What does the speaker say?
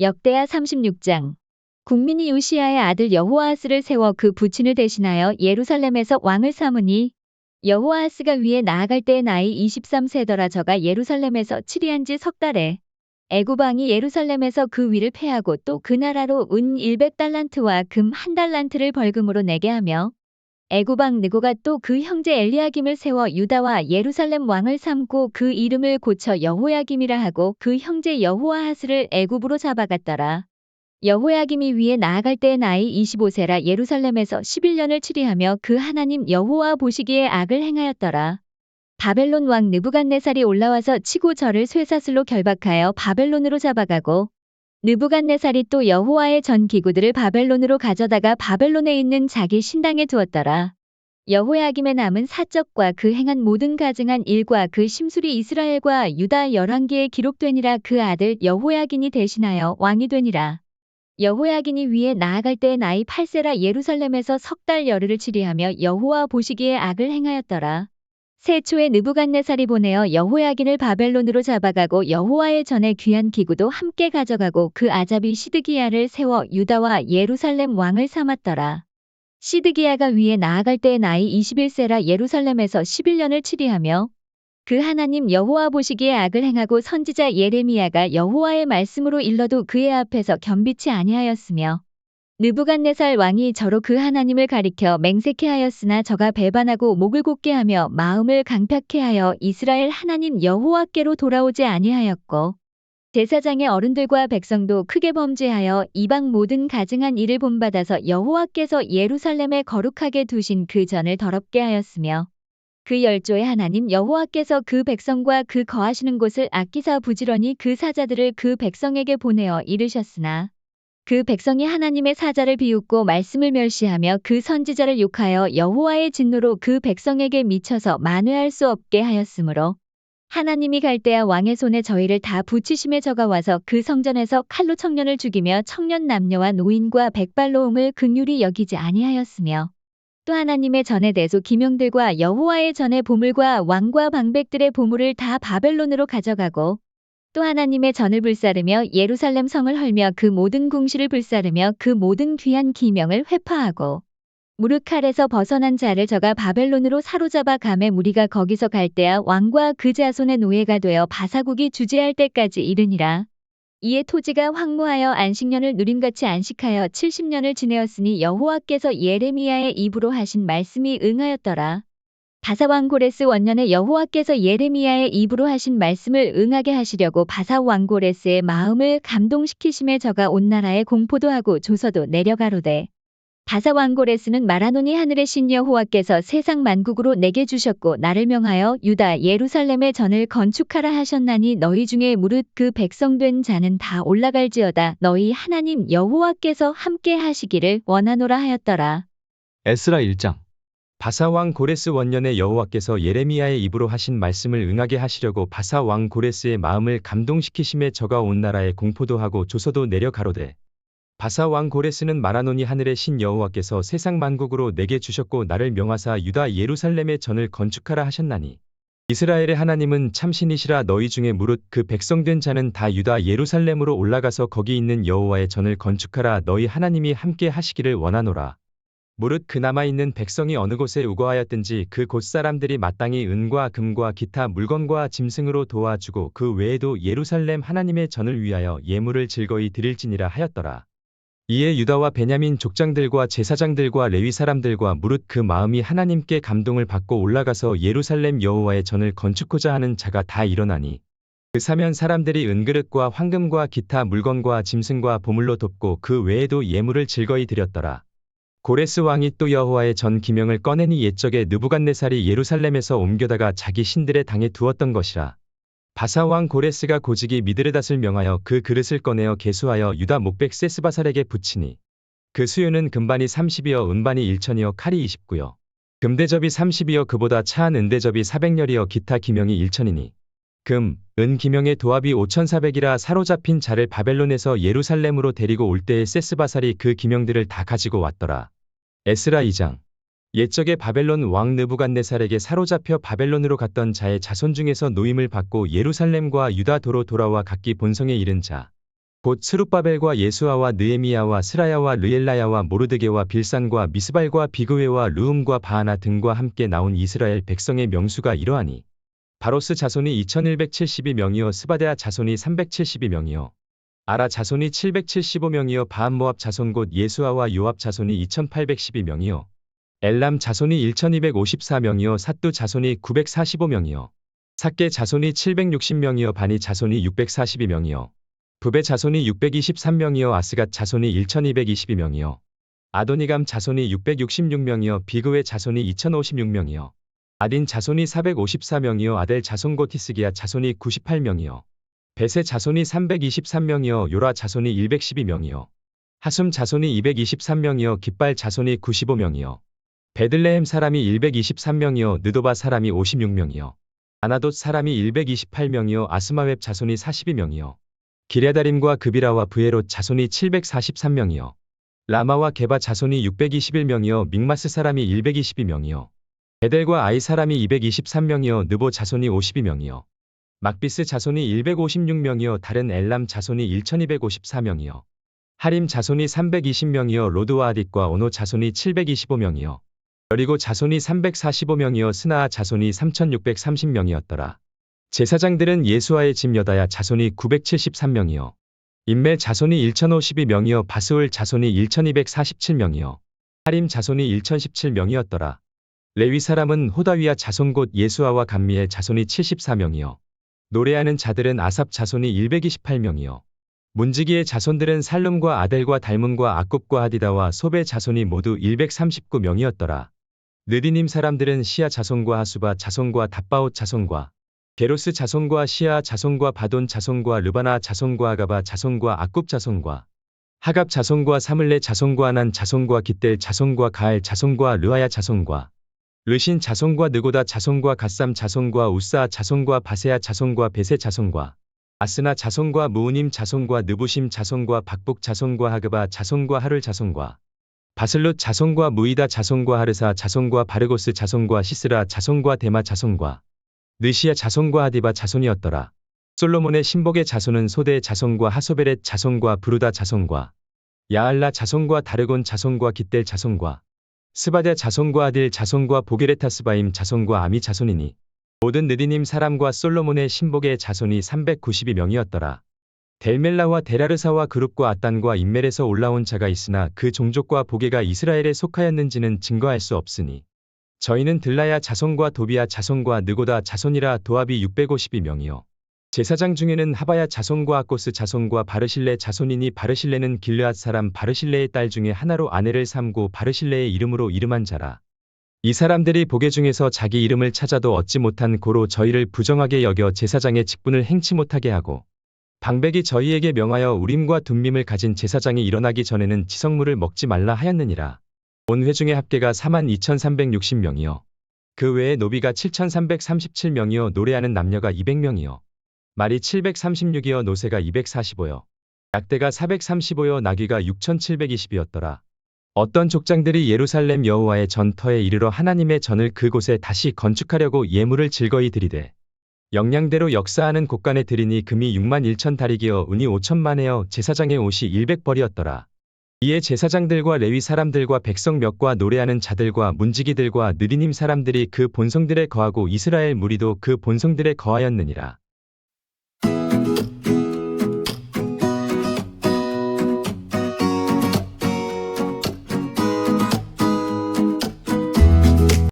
역대하 36장. 국민이 요시야의 아들 여호아하스를 세워 그 부친을 대신하여 예루살렘에서 왕을 삼으니 여호아하스가 위에 나아갈 때의 나이 23세더라 저가 예루살렘에서 치리한 지 석 달에 애굽왕이 예루살렘에서 그 위를 패하고 또 그 나라로 은 100달란트와 금 한 달란트를 벌금으로 내게 하며 애굽왕 느고가 또 그 형제 엘리야김을 세워 유다와 예루살렘 왕을 삼고 그 이름을 고쳐 여호야김이라 하고 그 형제 여호아하스를 애굽으로 잡아갔더라. 여호야김이 위에 나아갈 때의 나이 25세라 예루살렘에서 11년을 치리하며 그 하나님 여호와 보시기에 악을 행하였더라. 바벨론 왕 느부갓네살이 올라와서 치고 저를 쇠사슬로 결박하여 바벨론으로 잡아가고 느부갓네살이 또 여호와의 전 기구들을 바벨론으로 가져다가 바벨론에 있는 자기 신당에 두었더라. 여호야김의 남은 사적과 그 행한 모든 가증한 일과 그 심술이 이스라엘과 유다 열왕기에 기록되니라 그 아들 여호야긴이 대신하여 왕이 되니라. 여호야긴이 위에 나아갈 때의 나이 8세라 예루살렘에서 석 달 열흘을 치리하며 여호와 보시기에 악을 행하였더라. 세초에 느부갓네살이 보내어 여호야긴을 바벨론으로 잡아가고 여호와의 전에 귀한 기구도 함께 가져가고 그 아잡이 시드기야를 세워 유다와 예루살렘 왕을 삼았더라. 시드기야가 위에 나아갈 때의 나이 21세라 예루살렘에서 11년을 치리하며 그 하나님 여호와 보시기에 악을 행하고 선지자 예레미야가 여호와의 말씀으로 일러도 그의 앞에서 겸비치 아니하였으며 느부갓네살 왕이 저로 그 하나님을 가리켜 맹세케 하였으나 저가 배반하고 목을 곧게 하며 마음을 강팍해 하여 이스라엘 하나님 여호와께로 돌아오지 아니하였고 제사장의 어른들과 백성도 크게 범죄하여 이방 모든 가증한 일을 본받아서 여호와께서 예루살렘에 거룩하게 두신 그 전을 더럽게 하였으며 그 열조의 하나님 여호와께서 그 백성과 그 거하시는 곳을 아끼사 부지런히 그 사자들을 그 백성에게 보내어 이르셨으나 그 백성이 하나님의 사자를 비웃고 말씀을 멸시하며 그 선지자를 욕하여 여호와의 진노로 그 백성에게 미쳐서 만회할 수 없게 하였으므로 하나님이 갈대아 왕의 손에 저희를 다 붙이심에 저가 와서 그 성전에서 칼로 청년을 죽이며 청년 남녀와 노인과 백발로움을 극률이 여기지 아니하였으며 또 하나님의 전에 대소 기명들과 여호와의 전에 보물과 왕과 방백들의 보물을 다 바벨론으로 가져가고 또 하나님의 전을 불사르며 예루살렘 성을 헐며 그 모든 궁시를 불사르며 그 모든 귀한 기명을 회파하고 무르칼에서 벗어난 자를 저가 바벨론으로 사로잡아 감에 무리가 거기서 갈대아 왕과 그 자손의 노예가 되어 바사국이 주재할 때까지 이르니라. 이에 토지가 황무하여 안식년을 누림같이 안식하여 70년을 지내었으니 여호와께서 예레미야의 입으로 하신 말씀이 응하였더라. 바사왕 고레스 원년에 여호와께서 예레미야의 입으로 하신 말씀을 응하게 하시려고 바사왕 고레스의 마음을 감동시키심에 저가 온 나라에 공포도 하고 조서도 내려가로되 바사왕 고레스는 말하노니 하늘의 신 여호와께서 세상 만국으로 내게 주셨고 나를 명하여 유다 예루살렘의 전을 건축하라 하셨나니 너희 중에 무릇 그 백성된 자는 다 올라갈지어다 너희 하나님 여호와께서 함께 하시기를 원하노라 하였더라. 에스라 1장 바사왕 고레스 원년에 여호와께서 예레미야의 입으로 하신 말씀을 응하게 하시려고 바사왕 고레스의 마음을 감동시키심에 저가 온 나라에 공포도 하고 조서도 내려가로되 바사왕 고레스는 말하노니 하늘의 신 여호와께서 세상 만국으로 내게 주셨고 나를 명하사 유다 예루살렘의 전을 건축하라 하셨나니 이스라엘의 하나님은 참신이시라 너희 중에 무릇 그 백성된 자는 다 유다 예루살렘으로 올라가서 거기 있는 여호와의 전을 건축하라 너희 하나님이 함께 하시기를 원하노라 무릇 그 남아있는 백성이 어느 곳에 우거하였든지 그 곳 사람들이 마땅히 은과 금과 기타 물건과 짐승으로 도와주고 그 외에도 예루살렘 하나님의 전을 위하여 예물을 즐거이 드릴지니라 하였더라. 이에 유다와 베냐민 족장들과 제사장들과 레위 사람들과 무릇 그 마음이 하나님께 감동을 받고 올라가서 예루살렘 여호와의 전을 건축하자 하는 자가 다 일어나니 그 사면 사람들이 은그릇과 황금과 기타 물건과 짐승과 보물로 돕고 그 외에도 예물을 즐거이 드렸더라. 고레스 왕이 또 여호와의 전 기명을 꺼내니 옛적에 느부갓네살이 예루살렘에서 옮겨다가 자기 신들의 당에 두었던 것이라. 바사 왕 고레스가 고직이 미드르닷을 명하여 그 그릇을 꺼내어 개수하여 유다 목백 세스바살에게 붙이니 그 수요는 금반이 30이여 은반이 1천이여 칼이 29여 금대접이 30이여 그보다 차한 은대접이 400렬이여 기타 기명이 1천이니 금, 은 기명의 도합이 5,400이라 사로잡힌 자를 바벨론에서 예루살렘으로 데리고 올 때에 세스바살이 그 기명들을 다 가지고 왔더라. 에스라 2장 옛적에 바벨론 왕 느부갓네살에게 사로잡혀 바벨론으로 갔던 자의 자손 중에서 노임을 받고 예루살렘과 유다도로 돌아와 각기 본성에 이른 자. 곧 스룹바벨과 예수아와 느에미야와 스라야와 르엘라야와 모르드게와 빌산과 미스발과 비그웨와 르움과 바하나 등과 함께 나온 이스라엘 백성의 명수가 이러하니 바로스 자손이 2172명이요 스바데아 자손이 372명이요. 아라 자손이 775명이요 바한모압 자손 곧 예수아와 요압 자손이 2812명이요. 엘람 자손이 1254명이요 삿두 자손이 945명이요. 삭게 자손이 760명이요 바니 자손이 642명이요. 부베 자손이 623명이요 아스갓 자손이 1222명이요. 아도니감 자손이 666명이요 비그웨 자손이 2056명이요 아딘 자손이 454명이요 아델 자손 고티스기야 자손이 98명이요 베세 자손이 323명이요 요라 자손이 112명이요 하숨 자손이 223명이요 깃발 자손이 95명이요 베들레헴 사람이 123명이요 느도바 사람이 56명이요 아나돗 사람이 128명이요 아스마웹 자손이 42명이요 기랴다림과 그비라와 브에롯 자손이 743명이요 라마와 게바 자손이 621명이요 믹마스 사람이 122명이요 베델과 아이 사람이 223명이요 느보 자손이 52명이요 막비스 자손이 156명이요 다른 엘람 자손이 1254명이요 하림 자손이 320명이요 로드와 아딕과 오노 자손이 725명이요 여리고 자손이 345명이요 스나아 자손이 3630명이었더라. 제사장들은 예수아의 집 여다야 자손이 973명이요. 인멜 자손이 1052명이요 바스울 자손이 1247명이요. 하림 자손이 1017명이었더라. 레위 사람은 호다위아 자손 곧 예수아와 감미엘 자손이 74명이요. 노래하는 자들은 아삽 자손이 128명이요. 문지기의 자손들은 살룸과 아델과 달문과 아굽과 하디다와 소베 자손이 모두 139명이었더라. 느디님 사람들은 시아 자손과 하수바 자손과 답바옷 자손과 게로스 자손과 시아 자손과 바돈 자손과 르바나 자손과 아가바 자손과 아굽 자손과 하갑 자손과 사물레 자손과 아난 자손과 깃델 자손과 가엘 자손과 르아야 자손과 르신 자손과 느고다 자손과 갓삼 자손과 우사 자손과 바세아 자손과 베세 자손과 아스나 자손과 무우님 자손과 느부심 자손과 박북 자손과 하그바 자손과 하를 자손과 바슬롯 자손과 무이다 자손과 하르사 자손과 바르고스 자손과 시스라 자손과 데마 자손과 느시아 자손과 하디바 자손이었더라. 솔로몬의 신복의 자손은 소대 자손과 하소베렛 자손과 부르다 자손과 야알라 자손과 다르곤 자손과 깃델 자손과 스바데 자손과 아딜 자손과 보게레타스바임 자손과 아미 자손이니 모든 느디님 사람과 솔로몬의 신복의 자손이 392명이었더라. 델멜라와 데라르사와 그룹과 아딴과 인멜에서 올라온 자가 있으나 그 종족과 보게가 이스라엘에 속하였는지는 증거할 수 없으니 저희는 들라야 자손과 도비야 자손과 느고다 자손이라 도합이 652명이요. 제사장 중에는 하바야 자손과 아코스 자손과 바르실레 자손이니 바르실레는 길르앗 사람 바르실레의 딸 중에 하나로 아내를 삼고 바르실레의 이름으로 이름한 자라. 이 사람들이 보게 중에서 자기 이름을 찾아도 얻지 못한 고로 저희를 부정하게 여겨 제사장의 직분을 행치 못하게 하고 방백이 저희에게 명하여 우림과 둠밈을 가진 제사장이 일어나기 전에는 지성물을 먹지 말라 하였느니라. 온 회중의 합계가 42,360명이요. 그 외에 노비가 7,337명이요 노래하는 남녀가 200명이요. 말이 736이요 노새가 245요. 약대가 435요 나귀가 6,720이었더라. 어떤 족장들이 예루살렘 여호와의 전터에 이르러 하나님의 전을 그곳에 다시 건축하려고 예물을 즐거이 드리되 영양대로 역사하는 곳간에 드리니 금이 6만 1천 다리기어 은이 5천만에어 제사장의 옷이 100벌이었더라. 이에 제사장들과 레위 사람들과 백성 몇과 노래하는 자들과 문지기들과 느리님 사람들이 그 본성들에 거하고 이스라엘 무리도 그 본성들에 거하였느니라. you